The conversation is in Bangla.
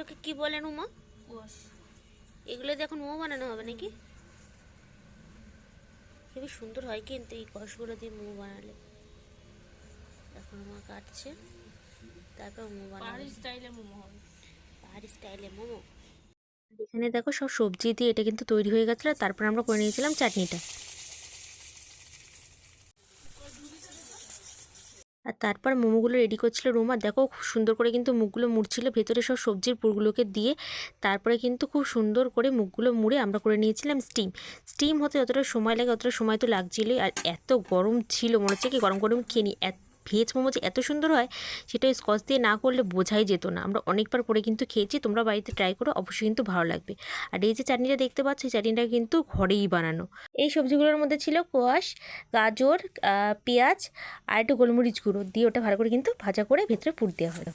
এগুলোকে কি বলেন উমা? এগুলো দিয়ে এখন মোমো বানানো হবে নাকি? খুবই সুন্দর হয় কিন্তু এই কষগুলো দিয়ে মোমো বানালে। এখন মা কাটছে তারপর মোমো বানাবে স্টাইলে মোমো হবে। পাহাড়ি স্টাইলে মোমো। এখানে দেখো সব সবজি দিয়ে এটা কিন্তু তৈরি হয়ে গেছিল তারপর আমরা করে নিয়েছিলাম চাটনিটা। আর তারপর মোমোগুলো রেডি করছিল রুমা। দেখো খুব সুন্দর করে কিন্তু মুখগুলো মুড়ছিল। ভেতরে সব সবজির পুরগুলোকে দিয়ে তারপরে কিন্তু খুব সুন্দর করে মুখগুলো মুড়ে আমরা করে নিয়েছিলাম স্টিম স্টিম হতে যতটা সময় লাগে, অতটা সময় তো লাগছিলই। আর এত গরম ছিল, মনে হচ্ছে কি গরম গরম খেয়ে এত ভেজ মোমো যে এত সুন্দর হয়, সেটা স্কচ দিয়ে না করলে বোঝাই যেত না। আমরা অনেকবার করে কিন্তু খেয়েছি, তোমরা বাড়িতে ট্রাই করো, অবশ্যই কিন্তু ভালো লাগবে। আর এই যে চাটনিটা দেখতে পাচ্ছ, এই চাটনিটা কিন্তু ঘরেই বানানো। এই সবজিগুলোর মধ্যে ছিল কোয়াশ, গাজর পেঁয়াজ আর একটু গোলমরিচ গুঁড়ো, দিয়ে ওটা ভালো করে কিন্তু ভাজা করে ভেতরে পুর দেওয়া হলো।